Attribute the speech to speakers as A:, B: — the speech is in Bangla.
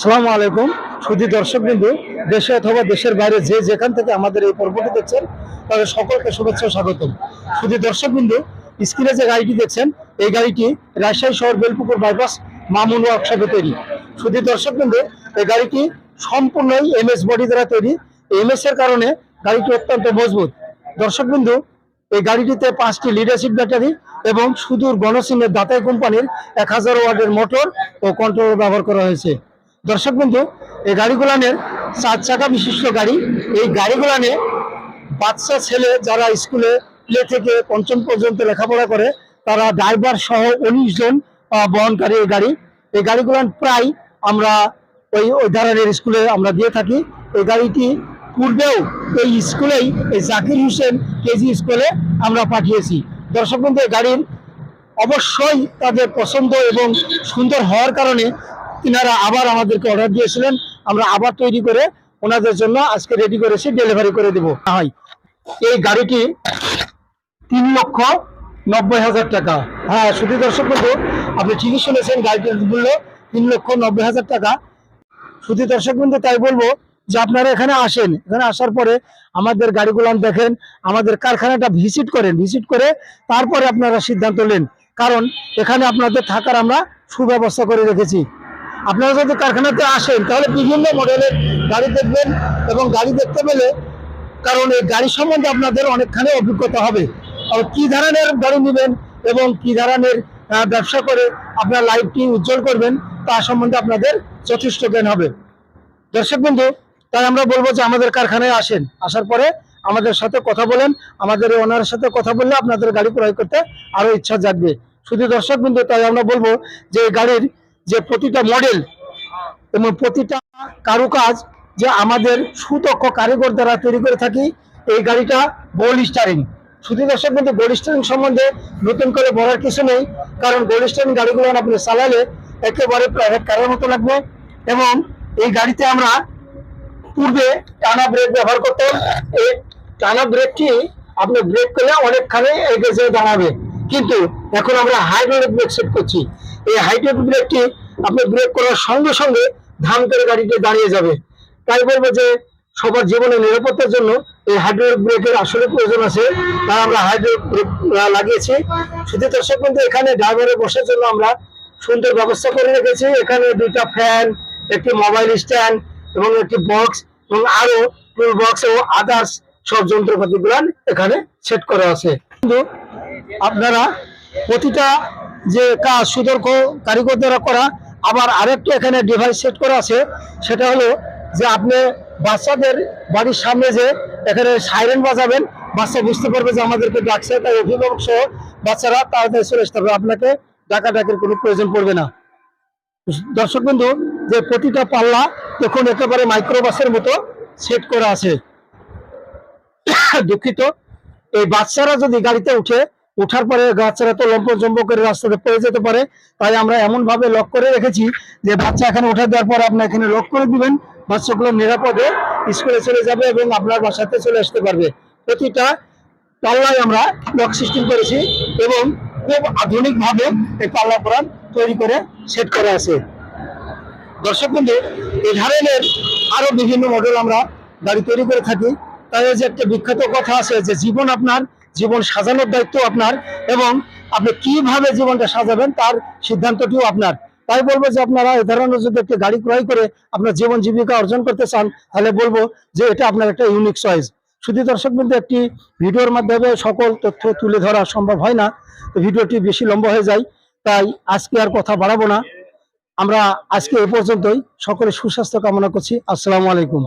A: সালামু আলাইকুম। সুধী দর্শক বিন্দু, দেশে অথবা দেশের বাইরে যে যেখান থেকে আমাদের এই পর্বটি দেখছেন, তাদের সকলকে শুভেচ্ছা স্বাগতম। সুধী দর্শক বিন্দু, স্ক্রিনে যে গাড়িটি দেখছেন, এই গাড়িটি রাজশাহী শহর বেলপুকুর বাইপাস মামুন ওয়ার্কশপে তৈরি। সুধী দর্শক বিন্দু, এই গাড়িটি সম্পূর্ণই এমএস বডি দ্বারা তৈরি। এমএস এর কারণে গাড়িটি অত্যন্ত মজবুত। দর্শক বিন্দু, এই গাড়িটিতে পাঁচটি লিডারশিপ ব্যাটারি এবং সুদূর গণসিংহের দাতাই কোম্পানির এক হাজার ওয়ার্ডের মোটর ও কন্ট্রোলার ব্যবহার করা হয়েছে। দর্শক বন্ধু, এই গাড়িগুলানের চার চাকা বিশিষ্ট গাড়ি। এই গাড়িগুলানে বাচ্চা ছেলে যারা স্কুলে প্লে থেকে পঞ্চম পর্যন্ত লেখাপড়া করে, তারা ড্রাইভার সহ উনিশ জন বহনকারী এই গাড়ি। এই গাড়িগুলান প্রায় আমরা ওই ওই ধরনের স্কুলে আমরা দিয়ে থাকি। এই গাড়িটি পূর্বেও এই স্কুলেই এই জাকির হোসেন কেজি স্কুলে আমরা পাঠিয়েছি। দর্শক বন্ধু, এই গাড়ির অবশ্যই তাদের পছন্দ এবং সুন্দর হওয়ার কারণে তিনারা আবার আমাদেরকে অর্ডার দিয়েছিলেন। আমরা আবার তৈরি করে ওনাদের জন্য আজকে রেডি করেছি ডেলিভারি করে দেবো। হয় এই গাড়িটি তিন লক্ষ নব্বই হাজার টাকা। হ্যাঁ শুধু দর্শক বন্ধু, আপনি ঠিকই শুনেছেন গাড়িটির মূল্য তিন লক্ষ নব্বই হাজার টাকা। শুধু দর্শক বন্ধু, তাই বলব যে আপনারা এখানে আসেন। এখানে আসার পরে আমাদের গাড়িগুলো দেখেন, আমাদের কারখানাটা ভিজিট করেন। ভিজিট করে তারপরে আপনারা সিদ্ধান্ত নেন। কারণ এখানে আপনাদের থাকার আমরা সুব্যবস্থা করে রেখেছি। আপনারা যদি কারখানাতে আসেন, তাহলে বিভিন্ন মডেলের গাড়ি দেখবেন এবং গাড়ি দেখতে পেলে কারণ এই গাড়ি সম্বন্ধে আপনাদের অনেকখানি অভিজ্ঞতা হবে। আর কি ধরনের গাড়ি নেবেন এবং কি ধরনের ব্যবসা করে আপনার লাইফটি উজ্জ্বল করবেন, তা সম্বন্ধে আপনাদের যথেষ্ট জ্ঞান হবে। দর্শক বন্ধু, তাই আমরা বলব যে আমাদের কারখানায় আসেন। আসার পরে আমাদের সাথে কথা বলেন, আমাদের এই ওনারের সাথে কথা বললে আপনাদের গাড়ি ক্রয় করতে আরও ইচ্ছা জাগবে। শুধু দর্শক বিন্দু তাই আমরা বলব যে গাড়ির যে প্রতিটা মডেল এবং প্রতিটা কারুকাজ যে আমাদের সুদক্ষ কারিগর দ্বারা তৈরি করে থাকি, এই গাড়িটা গোল স্টারিং শুধু দর্শক কিন্তু গোল স্টারিং সম্বন্ধে নতুন করে বলার কিছু নেই, কারণ গোল স্টারিং গাড়িগুলো আপনি চালালে একেবারে প্রাইভেট কারের মতো লাগবে এবং এই গাড়িতে আমরা পূর্বে টানা ব্রেক ব্যবহার করতাম। এই টানা ব্রেকটি আপনি ব্রেক করলে অনেকখানি এগিয়ে যেয়ে দাঁড়াবে। কিন্তু এখন আমরা হাইড্রোলিক ব্রেক সেট করছি। এই হাইড্রোলিক ব্রেকটি আপনি ব্রেক করার সঙ্গে সঙ্গে ধাম করে গাড়িটি দাঁড়িয়ে যাবে। তাই বলব যে সবার জীবনে নিরাপত্তার জন্য এই হাইড্রোলিক ব্রেকের আসলে প্রয়োজন আছে। তাই আমরা হাইড্রোলিক ব্রেক লাগিয়েছি। শুধু দর্শক কিন্তু এখানে ড্রাইভারে বসার জন্য আমরা সুন্দর ব্যবস্থা করে রেখেছি। এখানে দুইটা ফ্যান, একটি মোবাইল স্ট্যান্ড এবং একটি বক্স এবং আরও টুল বক্স ও আদার্স সব যন্ত্রপাতি এখানে সেট করা আছে। কিন্তু আপনারা প্রতিটা যে কাজ সুদর্শ কারিগর দ্বারা করা, আবার আরেকটা এখানে ডিভাইস সেট করা আছে, সেটা হলো যে আপনি বাচ্চাদের বাড়ির সামনে যে এখানে সাইরেন বাজাবেন, বাচ্চা বুঝতে পারবে যে আমাদেরকে ডাকছে, তাই অভিভাবক সহ বাচ্চারা তাড়াতাড়ি চলে আসতে হবে। আপনাকে ডাকা ডাকের কোনো প্রয়োজন পড়বে না। দর্শক বন্ধু, যে প্রতিটা পাল্লা দেখুন, একেবারে মাইক্রোবাসের মতো সেট করা আছে। দুঃখিত, এই বাচ্চারা যদি গাড়িতে উঠে উঠার পরে বাচ্চারা তো লম্প জম্প করে রাস্তাতে পড়ে যেতে পারে, তাই আমরা এমন ভাবে লক করে রেখেছি যে বাচ্চা এখানে উঠে দেওয়ার পর আপনি এখানে লক করে দিবেন, বাচ্চাগুলো নিরাপদে স্কুলে চলে যাবে এবং আপনার বাসাতে চলে আসতে পারবে। প্রতিটা পাল্লায় আমরা লক সিস্টেম করেছি এবং খুব আধুনিক ভাবে এই পাল্লা পরান তৈরি করে সেট করা আছে। দর্শক বন্ধু, এই ধরনের আরও বিভিন্ন মডেল আমরা গাড়ি তৈরি করে থাকি। তাই যে একটা বিখ্যাত কথা আছে যে জীবন আপনার জীবন সাজানোর দায়িত্ব আপনার এবং আপনি কীভাবে জীবনটা সাজাবেন তার সিদ্ধান্তটিও আপনার। তাই বলব যে আপনারা এ ধরনের যদি একটা গাড়ি ক্রয় করে আপনার জীবন জীবিকা অর্জন করতে চান, তাহলে বলব যে এটা আপনার একটা ইউনিক চয়েস শুধু দর্শক বন্ধু একটি ভিডিওর মাধ্যমে সকল তথ্য তুলে ধরা সম্ভব হয় না। ভিডিওটি বেশি লম্বা হয়ে যায়, তাই আজকে আর কথা বাড়াবো না। আমরা আজকে এ পর্যন্তই। সকলে সুস্বাস্থ্য কামনা করছি। আসসালামু আলাইকুম।